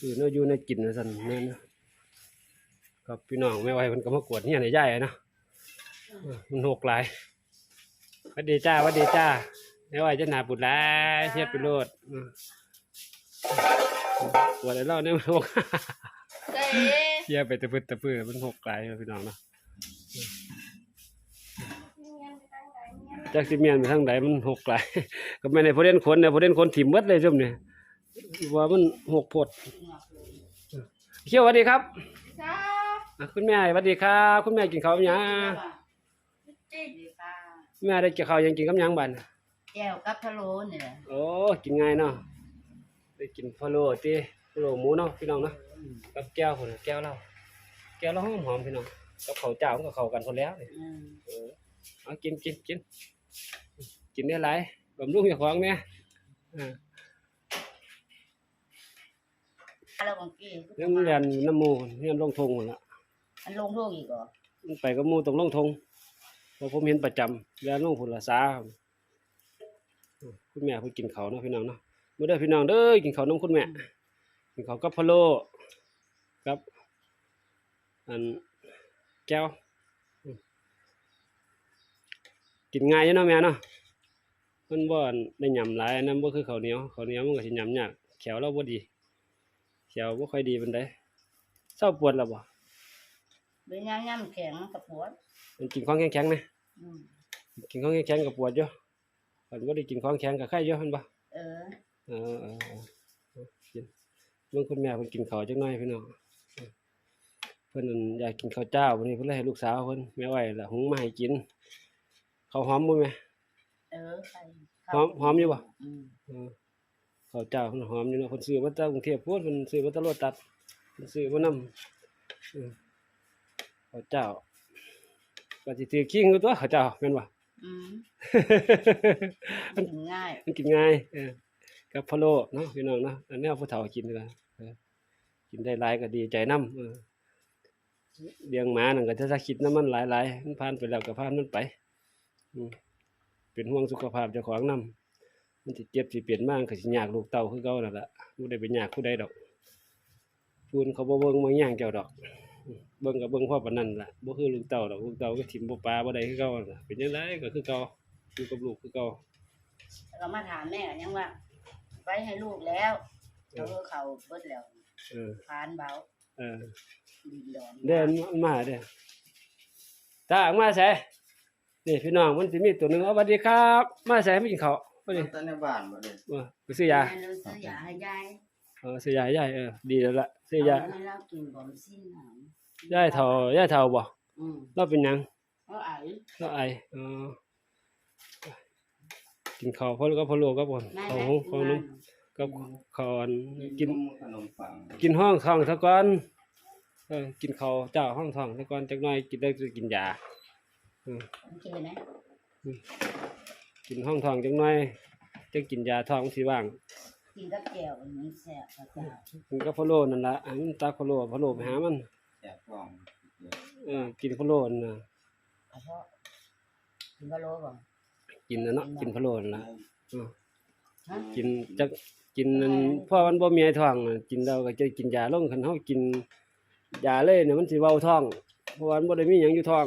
ซื้อเนื้ออยู่ในกินนะสันนั่นกับพี่น้องไม่ไหวมันก็มากวดเนี่ยในย่ายนะมันหกหลายวัดดีจ้าวัดดีจ้าไม่ไหวจะหนาปุดหลายเทียบไปโลดปวดไอ้เล่าเนี่ยมันหกเทียบไปตะพื้นตะพื้นมันหกหลายพี่น้องเนาะจากสิเมียนไปทางไหนมันหกหลายก็ไม่ในโพเดนคนเนี่ยพเดนคนถิ่มเบิดเลยจุ่มเนี่ย ว่ามันหกโพดเขียวสวัสดีครับจ้าอะคุณแม่สวัสดีครับคุณแม่กินข้าวยังเจ๊ดีค่ะแม่ได้กินข้าวยังกินกับหยังบัดแก้วกับพะโล้เนี่ยโอ้กินง่ายเนาะได้กินพะโล้ติพะโล้หมูเนาะพี่น้องเนาะกับแก้วคนน่ะแก้วเหล้าแก้วเหล้าหอมหอมๆพี่น้องกับข้าวเจ้ามันก็เข้ากันคนแล้วนี่อืมเออเอากินกินกินกินได้หลายบำรุงเจ้าของเนี่ยอ่า แล้วบางทีเรื่องเรียนน้ำหมูเรียนลงทงหมดละมันลงโทษอีกเหรอมันไปกับหมูตรงลงทงเพราะผมเห็นประจำเรียนลงผุนละสาครับอืมคุณแม่เพิ่นกินข้าวเนาะพี่น้องเนาะมื้อเด้อพี่น้องเด้อกินข้าวน้ำคุณแม่กินข้าวกับพะโล้กับอันแก้วอืมกินง่ายอยู่เนาะแม่เนาะมันบ่อันได้หยำหลายอันนั้นบ่คือข้าวเหนียวข้าวเหนียวมันก็สิหยำยากแขวเราบ่ดี แขวบ่ค่อยดีปานใดเศร้าปวดแล้วบ่เป็นย่างย่ำแข็งกับปวดมันกินของแข็งๆนะอืมกินของแข็งๆก็ปวดอยู่คันบ่ได้กินของแข็งก็ไข้อยู่หั่นบ่เออเออเออเออเออกินเบิ่งคุณแม่เพิ่นกินข้าวจักหน่อยพี่น้องเออเพิ่นนั่นอยากกินข้าวเจ้าวันนี้เพิ่นเลยให้ลูกสาวเพิ่นแม่ไหวล่ะหุงมาให้กินข้าวหอมบ่แม่เออใส่หอมหอมอยู่บ่อืม เออ ข้าวเจ้าเพิ่นหอมอยู่เนาะเพิ่นซื้อมาจากกรุงเทพพูดเพิ่นซื้อมาจากโลตัสเพิ่นซื้อมานำเออข้าวเจ้าก็สิถือคิงอยู่ตัวข้าวเจ้าแม่นบ่อืมกินง่ายมันกินง่ายเออกับพะโล้เนาะพี่น้องเนาะอันนี้เอาผู้เฒ่ากินดีกว่าเออกินได้หลายก็ดีใจนำเออเลี้ยงหมานั่นก็จะคิดน้ำมันหลายๆมันผ่านไปแล้วก็ผ่านมันไปอืมเป็นห่วงสุขภาพเจ้าของนำ มันสิเจ็บสิเปลี่ยนมากก็สิยากลูกเต้าคือเก่านั่นล่ะบ่ได้เป็นยากผู้ใดดอกพูนเขาบ่เบิ่งบ่ย่างเจ้าดอกอืมเบิ่งก็เบิ่งพอปานนั้นล่ะบ่คือลูกเต้าดอกลูกเต้าก็ทิ่มบ่ปลาบ่ได้คือเก่านั่นล่ะเป็นจังไดก็คือเก่าอยู่กับลูกคือเก่าแล้วก็มาถามแม่ยังว่าไว้ให้ลูกแล้วเขาก็เขาเบิดแล้วเออพานเบาเออดินดอนเดินมาเด้อตาออกมาใส่นี่พี่น้องมันสิมีตัวหนึงเอาสวัสดีครับ มาใส่ไม่กินข้าว พอดีตอนในบ้านบ่ได้ว่าไปซื้อยาแม่เลยซื้อยาให้ยายเออซื้อยาให้ยายเออดีแล้วล่ะซื้อยาเอาให้เรากินบ่มสิ้นหนังยายเฒ่ายายเฒ่าบ่อืมเราเป็นหยังเอาไอ้เราไอเออกินข้าวพอแล้วก็พอโลก็บ่แม่ข้าวแม่หุงข้าวนุ่มกินกับข้าวอันกินขนมปังกินห้องท้องซะก่อนเออกินข้าวเจ้าห้องท้องซะก่อนจักหน่อยกินได้ก็กินยาเออมันกินเลยไหม กินห้องท้องจักหน่อยจังกินยาท้องมันสิว่างกินกับแก้วมันแซ่บกระเจ้ากินกับพะโลนั่นละอันมันตักพะโลพะโลไปหามันแจกกล่องเออกินพะโลนั่นน่ะกระเพาะกินกะโหลบ่กินน่ะเนาะกินพะโลนั่นละเออฮะกินจักกินนั่นเพราะมันบ่มีไอ้ท้องน่ะกินแล้วก็จะกินยาลงคันเฮากินยาเลยเนี่ยมันสิเว้าท้องเพราะว่ามันบ่ได้มีหยังอยู่ท้อง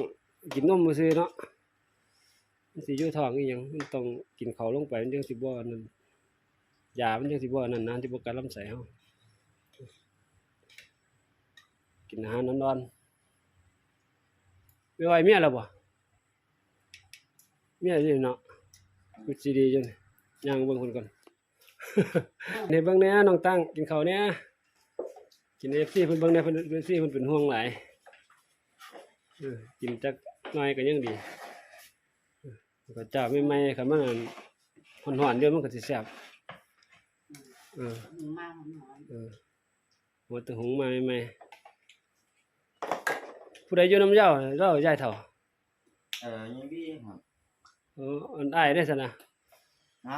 กินนมซื่อๆเนาะ มันสิอยู่ท้องอีหยังมันต้องกินเขาลงไปมันจังสิบ่นั่นยามันจังสิบ่นั่นนะที่บ่กัดลำไส้เฮากินอาหารนอนๆไม่ไหวเมียแล้วบ่เมียอยู่เนาะกูสิดีจังย่างเบิ่งคนก่อนในเบิ่งแน่น้องตั้งกินข้าวแน่กิน FC เพิ่นเบิ่งแน่เพิ่น FC เพิ่นเป็นห่วงหลายกินจักหน่อยก็ยังดี เออก็เจ้าใหม่ๆคันมันฮ้อนๆเดี๋ยวมันก็สิแซ่บเออมันมากมันน้อยเออหัวตะหุงมาใหม่ๆผู้ใดอยู่นำเจ้าเจ้ายายเฒ่าเอ่อยังพี่ครับเอออันอ้ายได้ซั่นน่ะฮะ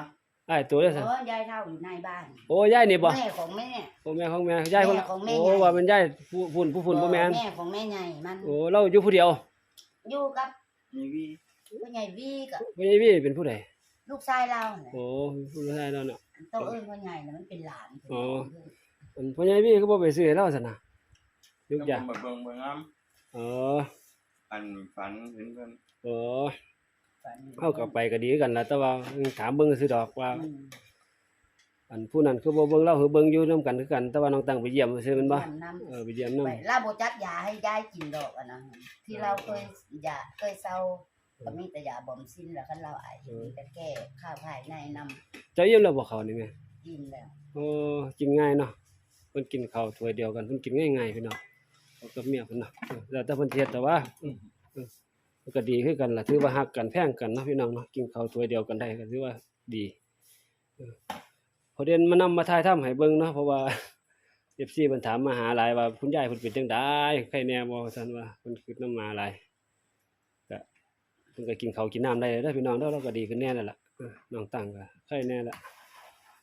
อ้ายตัวได้ซั่นโอ้ยายเท่าอยู่ในบ้าน โอ้ยายนี่บ่แม่ของแม่โอ้แม่ของแม่ยายคนแม่ของแม่โอ้ใหญ่ว่ามันยายผู้พุ่นผู้พุ่นบ่แม่นแม่ของแม่ใหญ่มัน โอ้เราอยู่ผู้เดียว อยู่กับยังพี่ ผู้ใหญ่วีกับบ่ใช่พี่เป็นผู้ใดลูกชายเราเนี่ยโอ้ผู้ชายเราเนาะ ต้องเอิ้นว่าใหญ่นะมันเป็นหลานอ๋อ อันพ่อใหญ่พี่ก็บ่ไปซื้อให้เราซั่นน่ะยุกยาผมเบิ่งเบิ่งน้อ๋อำอันฝันเห็นเพิ่นอ๋อเฮาก็ไปก็ดีคือกันล่ะแต่ว่าถามเบิ่งซื่อดอกว่า อืมอันผู้นั้นคือบ่เบิ่งเราคือเบิ่งอยู่นํกันคือกัน แต่ว่าน้องตั้งไปเยี่ยมซื่อแม่นบ่เยี่ยมน้ำเออไปเยี่ยมนำไปลาบจัดยาให้ยายกินดอกอันนั้นที่เราเคยยาเคยเศร้า ก็มีแต่ยาบ่มสิ้นแล้วคันเราไอมีแต่แก้ข้าวภายในนำเจ้าเยี่ยมแล้วบ่เขานี่แม่กินแล้วโอ้กินง่ายเนาะเพิ่นกินข้าวถ้วยเดียวกันเพิ่นกินง่ายๆพี่น้องเอากับเมียเพิ่นเนาะเออแล้วแต่เพิ่นสิเฮ็ดแต่ว่าอืม เออมันก็ดีคือกันล่ะถือว่าฮักกันแพงกันเนาะพี่น้องเนาะกินข้าวถ้วยเดียวกันได้ก็ถือว่าดีเออพอเด่นมานำมาถ่ายทำให้เบิ่งเนาะเพราะว่า FC เพิ่นถามมาหาหลายว่าคุณยายเพิ่นเป็นจังได๋ใครแน่บ่ซั่นว่าเพิ่นคิดนำมาหลายก็ เพิ่นก็กินข้าวกินน้ำได้เด้อพี่น้องเด้อเราก็ดีขึ้นแน่แล้วล่ะเออน้องตั้งก็ใครแน่ละ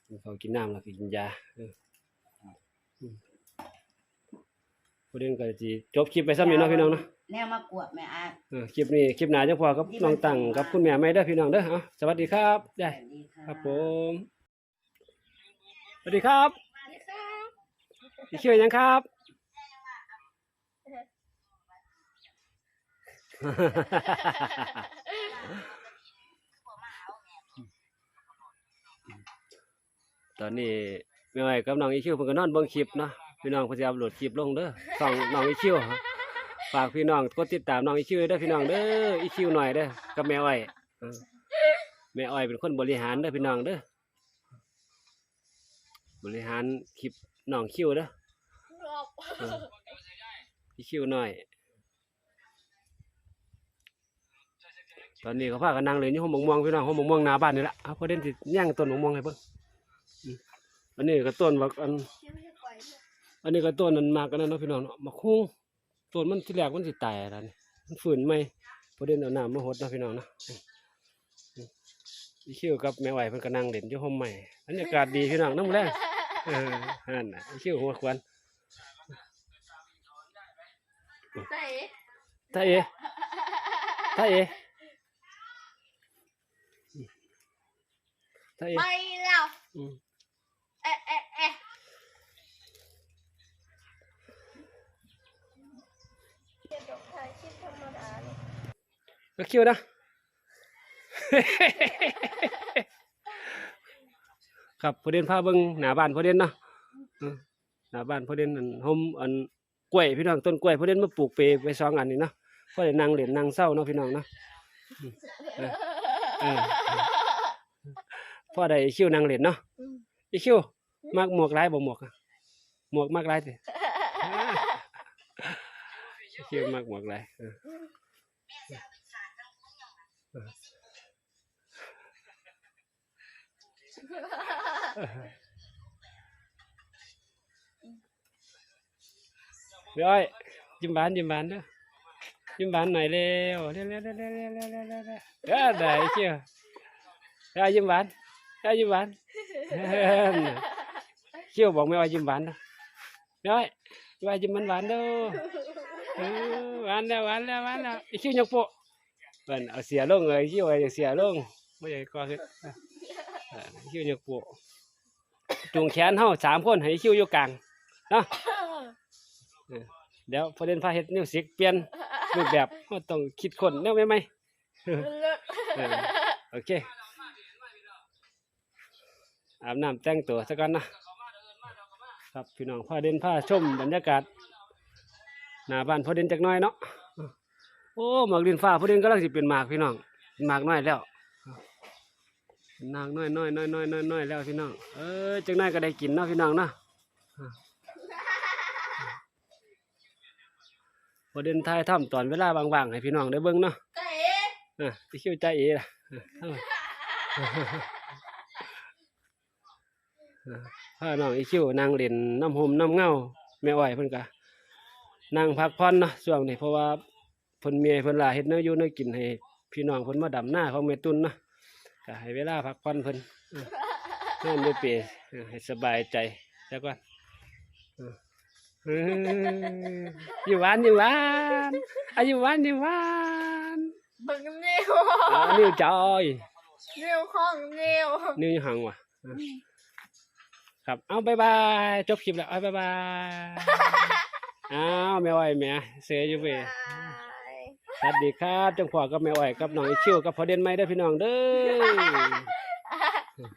กินข้าวกินน้ำแล้วก็กินยาเอออืมประเด็นก็สิจบคลิปไปซ้ำนี่เนาะพี่น้องเนาะแนวมากวดแม่อาเออคลิปนี้คลิปหน้าจังพอกับน้องตั้งกับคุณแม่ไม่เด้อพี่น้องเด้อเอาสวัสดีครับยายสวัสดีค่ะครับผมสวัสดีครับอีคิวยังครับ ตอนนี้แม่อ้อยกับน้องอีคิวเพิ่นก็นอนเบิ่งคลิปเนาะพี่น้องเพิ่นสิอัปโหลดคลิปลงเด้อส่องน้องอีคิวฝากพี่น้องกดติดตามน้องอีคิวเด้อพี่น้องเด้ออีคิวหน่อยเด้อกับแม่อ้อยเออแม่อ้อยเป็นคนบริหารเด้อพี่น้องเด้อบริหารคลิปน้องคิวเด้อเอออีคิวหน่อย ตอนนี้เขาพากันนั่งเลยนี่ห้องมะม่วงพี่น้องห้องมะม่วงหน้าบ้านนี่ละเอาพอเด่นสิย่างต้นมะม่วงให้เบิ่งอืมอันนี้ก็ต้นบักอัน อันนี้ก็ต้นนั้นมากกันนั่นเนาะพี่น้องเนาะมะคุ้งต้นมันที่แรกมันสิตายอะไรนี่มันฝืนไหมพอเด่นเอาน้ำมาหดเนาะพี่น้องเนาะอืมอืมอีคิวกับแม่ไหวเพิ่นก็นั่งเล่นอยู่ห้องใหม่บรรยากาศดีพี่น้องน้ำแรงเออนั่นน่ะอีคิวหัวควันไหนตาเอตาเออื ตาเอไม่แล้วอืมเอ๊ะเอ๊ะเอ๊ะเดี๋ยวถ่ายคลิปธรรมดาเลยก็คิวนะครับพอเด่นพาเบิ่งหน้าบ้านพอเด่นเนาะเออหน้าบ้านพอเด่นอันห่มอันกล้วยพี่น้องต้นกล้วยพอเด่นมาปลูกเปรย์ไปสองอันนี่เนาะพอได้นั่งเล่นนั่งเศร้าเนาะพี่น้องเนาะอืมเออเออ พอได้อีคิวนั่งเล่นเนาะอีคิวมักหมวกลายบ่หมวกอะหมวกมักลายสิอีคิวมักหมวกลายเออเดี๋ยวอ้อยยิ้มหวานยิ้มหวานเด้อยิ้มหวานหน่อยเร็วเร็วเร็วเร็วเร็วเร็วเร็วเร็วเร็วเร็วเออได้เชียวเดี๋ยวยิ้มหวาน เดี๋ยวยิ้มหวานเออน่ะเชียวบอกไม่ว่ายิ้มหวานเด้อเดี๋ยวอ้อยว่ายิ้มมันหวานเด้อเออหวานแล้วหวานแล้วหวานแล้วอีคิวยกโปะเพิ่นเอาเสียลงเลยคิวเอาเสียลงไม่ใช่ก็คือเออคิวยกโปะจูงแขนเฮาสามคนให้คิวอยู่กลางเนาะเดี๋ยวพอเด่นพาเฮ็ดนิวสิกเปลี่ยนรูปแบบเราต้องคิดคนแนวใหม่ๆเลิศเออโอเค อาบน้ำแต่งตัวซะก่อนนะครับพี่น้องพาเด่นพาชมบรรยากาศหน้าบ้านพอเด่นจักหน้อยเนาะโอ้หมากดินฟ้าพอเด่นกำลังสิเป็นหมากพี่น้องเป็นหมากน้อยแล้วเป็นนางน้อยน้อยน้อยน้อยน้อยน้อยแล้วพี่น้องเออจักหน้อยก็ได้กินเนาะพี่น้องเนาะพอเดินทายถ้ำตอนเวลาว่างๆให้พี่น้องได้เบิ่งเนาะไหนอะพี่คิวใจเอ๋ล่ะ อะเอาอะพาน้องอีคิวนั่งเล่นน้ำหมน้ำเงาแม่อ้อยเพิ่นก็นั่งพักผ่อนเนาะช่วงนี้เพราะว่าเพิ่นเมียเพิ่นลาเฮ็ดแนวอยู่แนวกินให้พี่น้องเพิ่นมาดำหน้าของแม่ตุนเนาะก็ให้เวลาพักผ่อนเพิ่นอะนอนด้วยเปรย์อะให้สบายใจแล้วก่อนอะอืมอยู่หวานอยู่หวานอายุหวานอยู่หวานบังนิ้วอ่านิ้วจอยนิ้วของนิ้วนิ้วหังว่ะ ครับ เอาบายบาย จบคลิปแล้วเอาบายบาย อ้าวแม่อ้อยแม่เสียอยู่เว้ยบายสวัสดีครับจังพ่อกับแม่อ้อยกับน้องไอชิวกับพอเด่นไม่ได้พี่น้องเด้อ